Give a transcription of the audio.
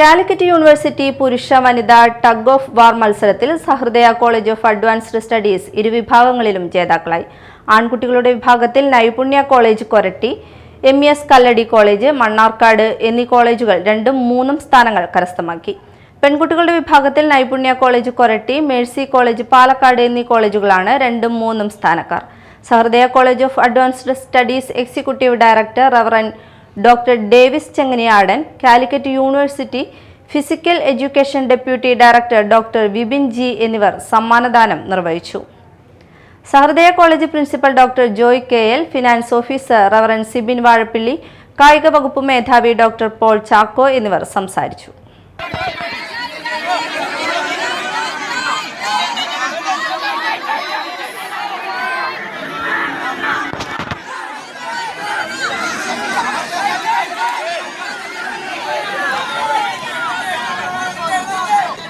Calicut university പുരുഷ വനിതാ tug of war മത്സരത്തിൽ Sahrdaya college of advanced studies ഇരുവിഭാഗങ്ങളിലും ജേതാക്കളായി. ആൺകുട്ടികളുടെ വിഭാഗത്തിൽ Naipunya college Koratty M S Kalladi college Mannarkkad എന്നീ കോളേജുകൾ രണ്ടും മൂന്നും സ്ഥാനങ്ങൾ കരസ്ഥമാക്കി. പെൺകുട്ടികളുടെ വിഭാഗത്തിൽ Naipunya college Koratty mercy college Palakkad എന്നീ കോളേജുകളാണ് രണ്ടും മൂന്നും സ്ഥാനക്കാർ. Sahrdaya college of advanced studies executive director reverend doctor Davis Chenganiyadan Calicut university physical education deputy director doctor Vipin G എന്നിവർ സമ്മാനദാനം നിർവഹിച്ചു. Sahrdaya college principal doctor Joy K L finance officer reverend Sibin Vazhappilly കായിക വകുപ്പ് മേധാവി doctor Paul Chacko എന്നിവർ സംസാരിച്ചു.